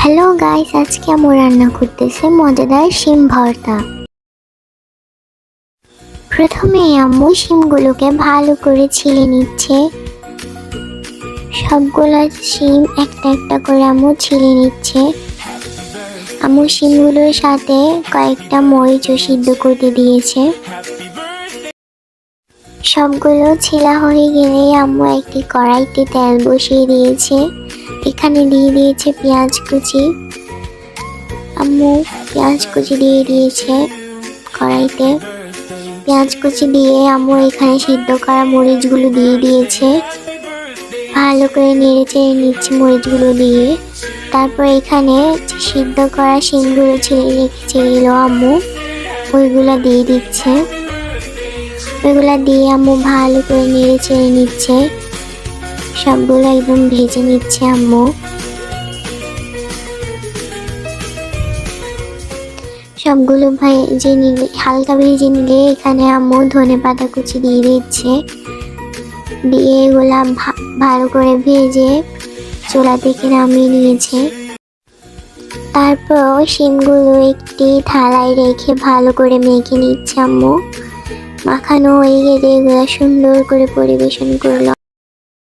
Hello guys আজকে আমরা রান্না করতেছি মজাদার শিম ভর্তা। প্রথমে আম্মু শিমগুলোকে ভালো করে ছিলে নিচ্ছে। সবগুলো শিম একটা একটা করে আম্মু ছিলে নিচ্ছে। আম্মু শিমগুলোর সাথে কয়েকটা মরিচও সিদ্ধ করতে দিয়েছে। সবগুলো ছিলা হয়ে গেলে আম্মু একটি কড়াইতে তেল বসিয়ে দিয়েছে। এখানে দিয়ে দিয়েছে পেঁয়াজ কুচি। আম্মু পেঁয়াজ কুচি দিয়ে দিয়েছে কড়াইতে। পেঁয়াজ কুচি দিয়ে আম্মু এখানে সিদ্ধ করা মরিচগুলো দিয়ে দিয়েছে। ভালো করে নেড়ে চেড়ে নিচ্ছে মরিচগুলো দিয়ে। তারপর এখানে সিদ্ধ করা শিমগুলো ছেড়ে রেখেছিল আম্মু। ওইগুলো দিয়ে দিচ্ছে। ওইগুলা দিয়ে আম্মু ভালো করে নেড়ে চেড়ে নিচ্ছে। সবগুলো একদম ভেজে নিচ্ছে আম্মু। সবগুলো ভেজে নিলে, হালকা ভেজে নিলে এখানে আম্মু ধনে পাতা কুচি দিয়ে দিচ্ছে। দিয়ে এগুলা ভালো করে ভেজে চুলা থেকে নামিয়ে নিয়েছে। তারপর শিমগুলো একটি থালায় রেখে ভালো করে মেখে নিচ্ছে আম্মু। মাখানো হয়ে গেলে এগুলো সুন্দর করে পরিবেশন করল।